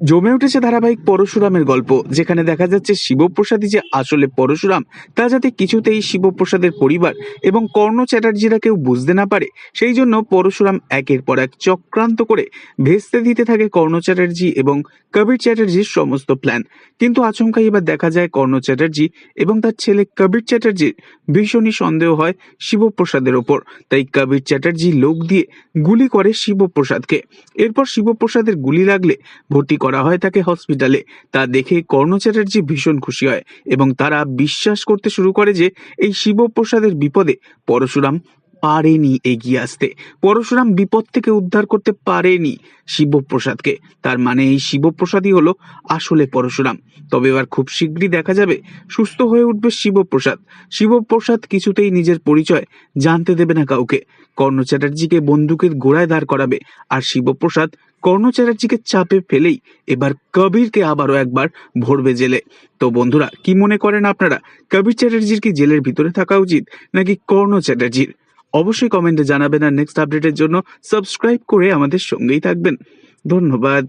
জমে উঠেছে ধারাবাহিক পরশুরামের গল্প, যেখানে দেখা যাচ্ছে শিবপ্রসাদই যে আসলে পরশুরাম, তা যাতে কিছুতেই শিবপ্রসাদের পরিবার এবং কর্ণ চ্যাটার্জিরা কেউ বুঝতে না পারে। সেই জন্য পরশুরাম একের পর এক চক্রান্ত করে ভেস্তে দিতে থাকে কর্ণ চ্যাটার্জি এবং কবির চ্যাটার্জির সমস্ত প্ল্যান কিন্তু আচমকাই এবার দেখা যায় কর্ণ চ্যাটার্জি এবং তার ছেলে কবির চ্যাটার্জির ভীষণই সন্দেহ হয় শিবপ্রসাদের ওপর। তাই কবির চ্যাটার্জি লোক দিয়ে গুলি করে শিবপ্রসাদকে। এরপর শিবপ্রসাদের গুলি লাগলে ভর্তি করা হয় তাকে হসপিটালে তা দেখে কর্ণ চ্যাটার্জি ভীষণ খুশি হয় এবং তারা বিশ্বাস করতে শুরু করে যে এই শিবপ্রসাদের বিপদে পরশুরাম পারেনি এগিয়ে আসতে। পরশুরাম বিপদ থেকে উদ্ধার করতে পারেনি শিবপ্রসাদকে। তার মানে এই শিবপ্রসাদই হলো আসলে পরশুরাম। তবে এবার খুব শীঘ্রই দেখা যাবে সুস্থ হয়ে উঠবে শিবপ্রসাদ। শিবপ্রসাদ কিছুতেই নিজের পরিচয় জানতে দেবে না কাউকে। কর্ণ চ্যাটার্জিকে বন্দুকের গোড়ায় দাঁড় করাবে আর শিবপ্রসাদ কর্ণ চ্যাটার্জিকে চাপে ফেলেই এবার কবিরকে আবারও একবার ভরবে জেলে। তো বন্ধুরা, কি মনে করেন আপনারা? কবির চ্যাটার্জির কি জেলের ভিতরে থাকা উচিত নাকি কর্ণ চ্যাটার্জির? অবশ্যই কমেন্টে জানাবেন আর নেক্সট আপডেটের জন্য সাবস্ক্রাইব করে আমাদের সঙ্গেই থাকবেন। ধন্যবাদ।